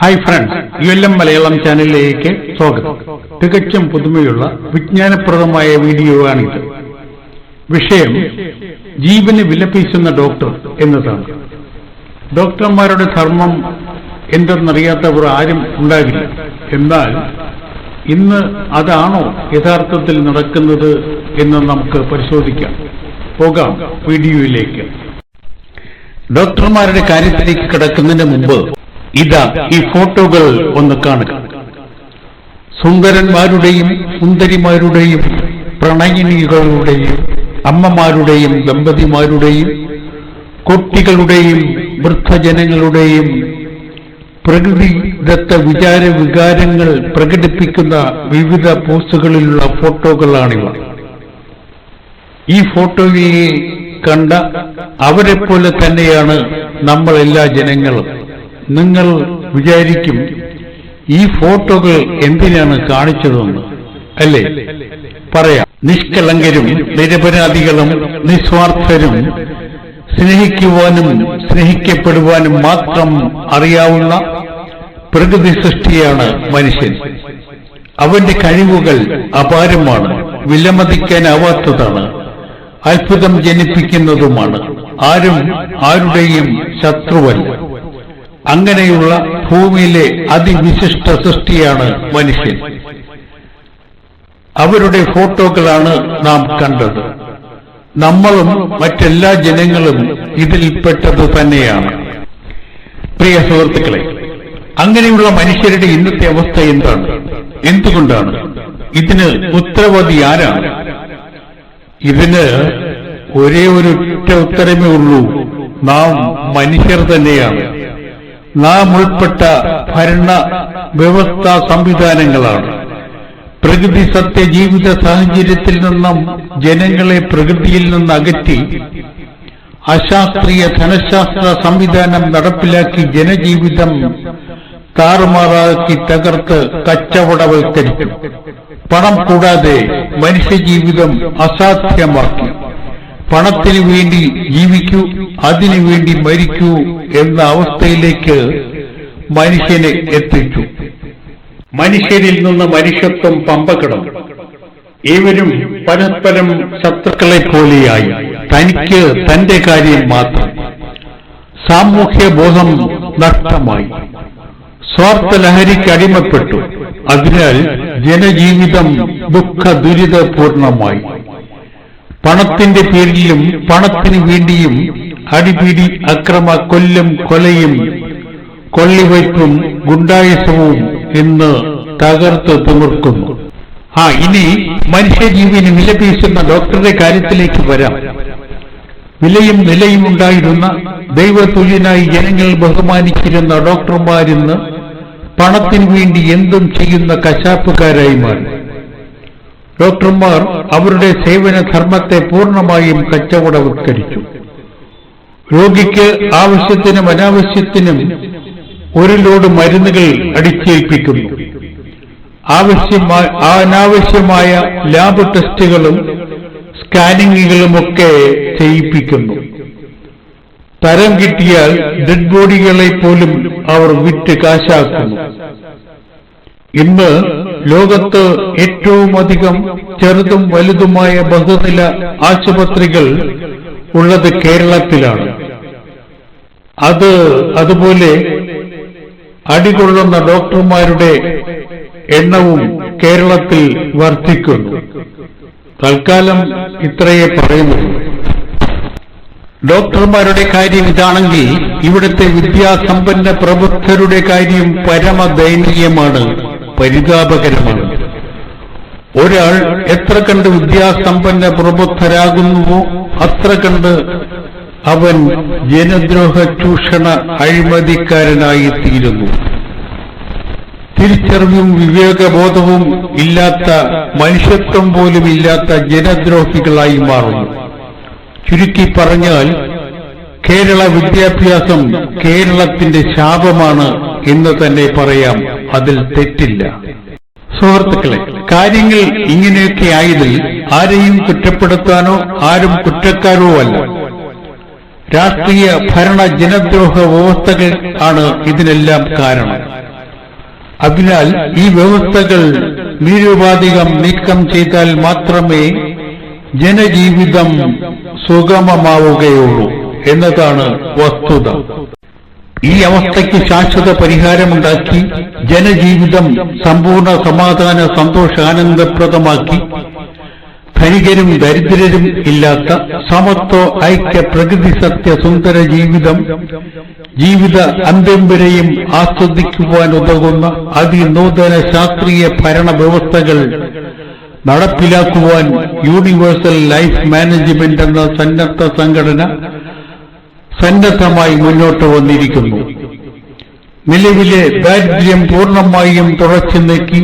Hi friends U L M Malayalam ചാനലിലേക്ക് സ്വാഗതം. തികച്ചും പുതുമയുള്ള വിജ്ഞാനപ്രദമായ വീഡിയോ ആണിത്. വിഷയം ജീവന് വിലപേശുന്ന ഡോക്ടർ എന്നതാണ്. ഡോക്ടർമാരുടെ ധർമ്മം എന്തെന്നറിയാത്തവർ ആരും ഉണ്ടാകില്ല. എന്നാൽ ഇന്ന് അതാണോ യഥാർത്ഥത്തിൽ നടക്കുന്നത് എന്ന് നമുക്ക് പരിശോധിക്കാം. പോകാം വീഡിയോയിലേക്ക്. ഡോക്ടർമാരുടെ കാര്യത്തിലേക്ക് കിടക്കുന്നതിന് മുമ്പ് ഇതാ ഈ ഫോട്ടോകൾ ഒന്ന് കാണുക. സുന്ദരന്മാരുടെയും സുന്ദരിമാരുടെയും പ്രണയിനികളുടെയും അമ്മമാരുടെയും ദമ്പതിമാരുടെയും കുട്ടികളുടെയും വൃദ്ധജനങ്ങളുടെയും പ്രകൃതിദത്ത വിചാര വികാരങ്ങൾ പ്രകടിപ്പിക്കുന്ന വിവിധ പോസ്റ്റുകളിലുള്ള ഫോട്ടോകളാണിവ. ഈ ഫോട്ടോയെ കണ്ട അവരെപ്പോലെ തന്നെയാണ് നമ്മളെല്ലാ ജനങ്ങളും. നിങ്ങൾ വിചാരിക്കും ഈ ഫോട്ടോകൾ എന്തിനാണ് കാണിച്ചതെന്ന്. അല്ലേ? പറയാം. നിഷ്കളങ്കരും നിരപരാധികളും നിസ്വാർത്ഥരും സ്നേഹിക്കുവാനും സ്നേഹിക്കപ്പെടുവാനും മാത്രം അറിയാവുന്ന പ്രകൃതി സൃഷ്ടിയാണ് മനുഷ്യൻ. അവന്റെ കഴിവുകൾ അപാരമാണ് വിലമതിക്കാനാവാത്തതാണ് അത്ഭുതം ജനിപ്പിക്കുന്നതുമാണ്. ആരും ആരുടെയും ശത്രുവല്ല. അങ്ങനെയുള്ള ഭൂമിയിലെ അതിവിശിഷ്ട സൃഷ്ടിയാണ് മനുഷ്യൻ. അവരുടെ ഫോട്ടോകളാണ് നാം കണ്ടത്. നമ്മളും മറ്റെല്ലാ ജനങ്ങളും ഇതിൽപ്പെട്ടത് തന്നെയാണ്. പ്രിയ സുഹൃത്തുക്കളെ അങ്ങനെയുള്ള മനുഷ്യരുടെ ഇന്നത്തെ അവസ്ഥ എന്താണ്? എന്തുകൊണ്ടാണ്? ഇതിന് ഉത്തരവാദി ആരാണ്? ഇതിന് ഒരേ ഒരു ഉത്തരമേ ഉള്ളൂ. നാം മനുഷ്യർ തന്നെയാണ്. നാം ഉൾപ്പെട്ട ഭരണ വ്യവസ്ഥാ സംവിധാനങ്ങളാണ്. പ്രകൃതി സത്യ ജീവിത സാഹചര്യത്തിൽ നിന്നും ജനങ്ങളെ പ്രകൃതിയിൽ നിന്ന് അകറ്റി അശാസ്ത്രീയ ധനശാസ്ത്ര സംവിധാനം നടപ്പിലാക്കി ജനജീവിതം താറുമാറാക്കി തകർത്ത് കച്ചവടവൽക്കരിക്കും പണം കൂടാതെ മനുഷ്യജീവിതം അസാധ്യമാക്കി. പണത്തിനു വേണ്ടി ജീവിക്കൂ അതിനു വേണ്ടി മരിക്കൂ എന്ന അവസ്ഥയിലേക്ക് മനുഷ്യനെ എത്തിച്ചു. മനുഷ്യരിൽ നിന്ന് മനുഷ്യത്വം പമ്പകിടം ഏവരും പരസ്പരം ശത്രുക്കളെ പോലെയായി. തനിക്ക് തന്റെ കാര്യം മാത്രം. സാമൂഹ്യ ബോധം നഷ്ടമായി. സ്വാർത്ഥ ലഹരിക്ക് അടിമപ്പെട്ടു. അതിനാൽ ജനജീവിതം ദുഃഖ ദുരിതപൂർണമായി പണത്തിന്റെ പേരിലും പണത്തിന് വേണ്ടിയും അടിപിടി അക്രമ കൊല്ലും കൊലയും കൊള്ളിവയ്പും ഗുണ്ടായസവും എന്ന് തകർത്ത് തുമർക്കുന്നു ആ ഇനി മനുഷ്യജീവിന് വിലപേശുന്ന ഡോക്ടറുടെ കാര്യത്തിലേക്ക് വരാം. വിലയും നിലയും ഉണ്ടായിരുന്ന ദൈവതുല്യനായി ജനങ്ങൾ ബഹുമാനിച്ചിരുന്ന ഡോക്ടർമാരിന്ന് പണത്തിനു വേണ്ടി എന്തും ചെയ്യുന്ന കശാപ്പുകാരായി മാറി. ഡോക്ടർമാർ അവരുടെ സേവന ധർമ്മത്തെ പൂർണമായും കച്ചവടവത്കരിച്ചു രോഗിക്ക് ആവശ്യത്തിനും അനാവശ്യത്തിനും ഒരു ലോഡ് മരുന്നുകൾ അടിച്ചേൽപ്പിക്കുന്നു. അനാവശ്യമായ ലാബ് ടെസ്റ്റുകളും സ്കാനിങ്ങുകളുമൊക്കെ ചെയ്യിപ്പിക്കുന്നു. തരം കിട്ടിയാൽ ഡെഡ് ബോഡികളെ പോലും അവർ വിറ്റ് കാശാക്കുന്നു. ഇന്ന് ലോകത്ത് ഏറ്റവും അധികം ചെറുതും വലുതുമായ ബഹുനില ആശുപത്രികൾ ഉള്ളത് കേരളത്തിലാണ്. അത് അതുപോലെ അടികൊള്ളുന്ന ഡോക്ടർമാരുടെ എണ്ണവും കേരളത്തിൽ വർദ്ധിക്കുന്നു. തൽക്കാലം ഇത്രയേ പറയുന്നുള്ളൂ ഡോക്ടർമാരുടെ കാര്യം ഇതാണെങ്കിൽ ഇവിടുത്തെ വിദ്യാസമ്പന്ന പ്രബുദ്ധരുടെ കാര്യം പരമദയനീയമാണ്. പരിതാപകരമാണ്. ഒരാൾ എത്ര കണ്ട് വിദ്യാസമ്പന്ന പ്രബുദ്ധരാകുന്നുവോ അത്ര കണ്ട് അവൻ ജനദ്രോഹ ചൂഷണ അഴിമതിക്കാരനായി തീരുന്നു തിരിച്ചറിവും വിവേകബോധവും ഇല്ലാത്ത മനുഷ്യത്വം പോലും ഇല്ലാത്ത ജനദ്രോഹികളായി മാറുന്നു. ചുരുക്കി പറഞ്ഞാൽ കേരള വിദ്യാഭ്യാസം കേരളത്തിന്റെ ശാപമാണ് എന്ന് തന്നെ പറയാം. അതിൽ തെറ്റില്ല. സുഹൃത്തുക്കളെ കാര്യങ്ങൾ ഇങ്ങനെയൊക്കെ ആയതിൽ ആരെയും കുറ്റപ്പെടുത്താനോ ആരും കുറ്റക്കാരോ അല്ല. രാഷ്ട്രീയ ഭരണ ജനദ്രോഹ വ്യവസ്ഥകൾ ആണ് ഇതിനെല്ലാം കാരണം. അതിനാൽ ഈ വ്യവസ്ഥകൾ നിരുപാധികം നീക്കം ചെയ്താൽ മാത്രമേ ജനജീവിതം സുഗമമാവുകയുള്ളൂ എന്നതാണ് വസ്തുത. ഈ അവസ്ഥയ്ക്ക് ശാശ്വത പരിഹാരമുണ്ടാക്കി ജനജീവിതം സമ്പൂർണ സമാധാന സന്തോഷാനന്ദപ്രദമാക്കി ധനികരും ദരിദ്രരും ഇല്ലാത്ത സമത്വ ഐക്യ പ്രകൃതി സത്യ സുന്ദര ജീവിതം ജീവിത അന്ത്യം ആസ്വദിക്കുവാൻ ഉതകുന്ന അതിനൂതന ശാസ്ത്രീയ ഭരണ വ്യവസ്ഥകൾ നടപ്പിലാക്കുവാൻ യൂണിവേഴ്സൽ ലൈഫ് മാനേജ്മെന്റ് എന്ന സന്നദ്ധ സംഘടന സന്നദ്ധമായി മുന്നോട്ട് വന്നിരിക്കുന്നു. നിലവിലെ ദാരിദ്ര്യം പൂർണമായും തുടച്ചു നീക്കി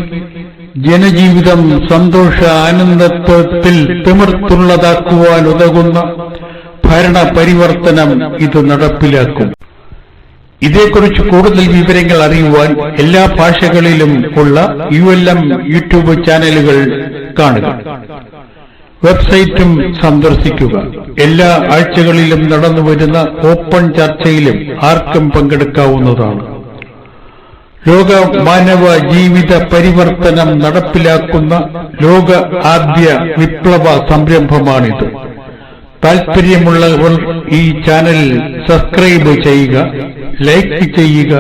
ജനജീവിതം സന്തോഷ ആനന്ദത്വത്തിൽ തിമിർത്തുള്ളതാക്കുവാൻ ഉതകുന്ന ഭരണ പരിവർത്തനം ഇത് നടപ്പിലാക്കും. ഇതേക്കുറിച്ച് കൂടുതൽ വിവരങ്ങൾ അറിയുവാൻ എല്ലാ ഭാഷകളിലും ഉള്ള യു എൽ എം യൂട്യൂബ് ചാനലുകൾ കാണുക. വെബ്സൈറ്റും സന്ദർശിക്കുക. എല്ലാ ആഴ്ചകളിലും നടന്നുവരുന്ന ഓപ്പൺ ചർച്ചയിലും ആർക്കും പങ്കെടുക്കാവുന്നതാണ്. ലോക മാനവ ജീവിത പരിവർത്തനം നടപ്പിലാക്കുന്ന ലോക ആദ്യ വിപ്ലവ സംരംഭമാണിത്. താൽപര്യമുള്ളവർ ഈ ചാനൽ സബ്സ്ക്രൈബ് ചെയ്യുക ലൈക്ക് ചെയ്യുക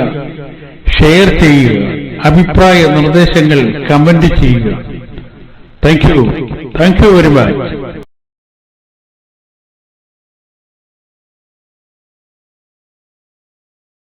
ഷെയർ ചെയ്യുക അഭിപ്രായ നിർദ്ദേശങ്ങൾ കമന്റ് ചെയ്യുക. Thank thank you very much